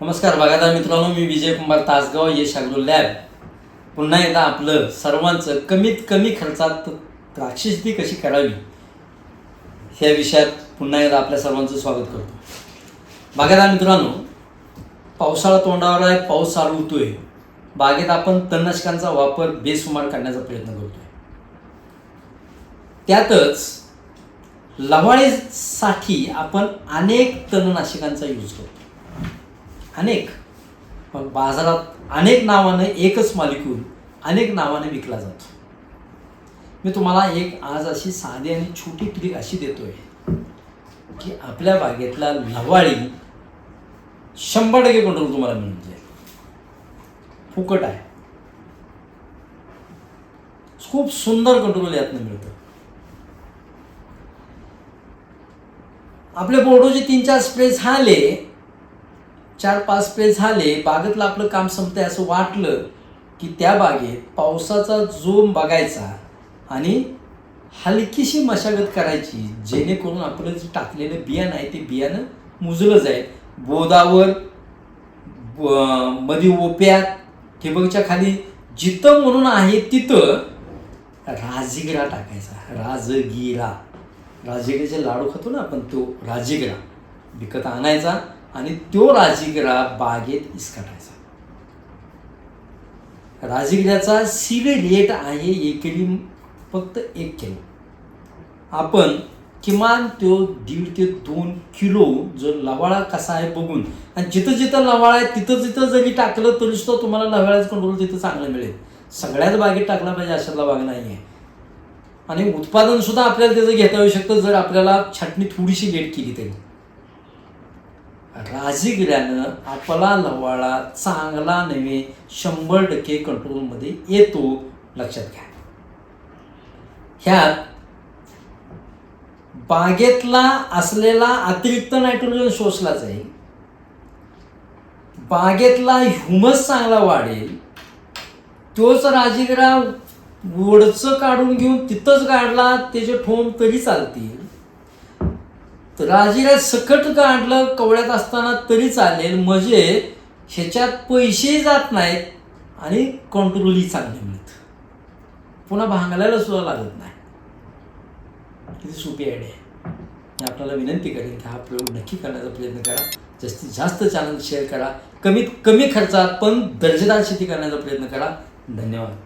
नमस्कार बघा मित्रांनो मी विजय कुमार तासगाव यश अग्रो लॅब. पुन्हा एकदा आपलं सर्वांचं कमीत कमी खर्चात द्राक्ष शेती कशी करावी ह्या विषयात पुन्हा एकदा आपल्या सर्वांचं स्वागत करतो. बागायदार मित्रांनो पावसाळा तोंडावर आहे पाऊस चालू होतोय. बागेत आपण तणनाशकांचा वापर बेसुमार करण्याचा प्रयत्न करतोय. त्यातच लवाळीसाठी आपण अनेक तणनाशकांचा यूज करतो अनेक. पण बाजारात अनेक नावानं एकच मालिकून अनेक नावाने विकला जातो. मी तुम्हाला एक आज अशी साधी आणि छोटी ट्रिक अशी देतोय की आपल्या बागेतला लवाळी शंभर टक्के कंट्रोल तुम्हाला मिळून जाईल. फुकट आहे. खूप सुंदर कंट्रोल यातनं मिळतं. आपले बोर्डोचे तीन चार स्प्रेस झाले चार पाच पे झाले बागेतलं आपलं काम संपतंय असं वाटलं की त्या बागेत पावसाचा जोम बघायचा आणि हलकीशी मशागत करायची जेणेकरून आपलं जे टाकलेलं बियाणं आहे ते बियाणं मुजलं जाईल. बोदावर मधी मध्ये ओप्यात ठिबकच्या खाली जिथं म्हणून आहे तिथं राजगिरा टाकायचा राजगिरा. राजगिराचे लाडू खातो ना आपण तो राजगिरा. विकत आणायचा आणि तो राजगिरा बागेत इसकाटायचा. राजगिऱ्याचा सीड रेट आहे एकरी फक्त एक किलो. आपण किमान तो दीड ते दोन किलो जर लवाळा कसा आहे बघून आणि जिथं जिथं लवाळा आहे तिथं तिथं जरी टाकलं तरी सुद्धा तुम्हाला लवाळ्याचं कंट्रोल तिथं चांगलं मिळेल. सगळ्याच बागेत टाकला पाहिजे अशातला बाग नाही आहे आणि उत्पादन सुद्धा आपल्याला त्याचं घेता येऊ शकतं जर आपल्याला छाटणी थोडीशी लेट केली तरी. राजगिऱ्यानं आपला लवाळा चांगला नव्हे शंभर टक्के कंट्रोलमध्ये येतो. लक्षात घ्या. ह्यात बागेतला असलेला अतिरिक्त नायट्रोजन शोषला जाईल. बागेतला ह्युमस चांगला वाढेल. तोच राजगिरा वडचं काढून घेऊन तिथंच काढला त्याचे ठोंब तरी चालतील. राजीला सकट काढलं कवड्यात असताना तरी चालेल म्हणजे ह्याच्यात पैसेही जात नाहीत आणि कंट्रोलही चांगले मिळतं. पुन्हा भांगलायला सुद्धा लागत नाही. किती सोपी आयडिया आहे. मी आपल्याला विनंती करेन की हा प्रयोग नक्की करण्याचा प्रयत्न करा. जास्तीत जास्त चॅनल शेअर करा. कमीत कमी खर्चात पण दर्जेदार शेती करण्याचा प्रयत्न करा. धन्यवाद.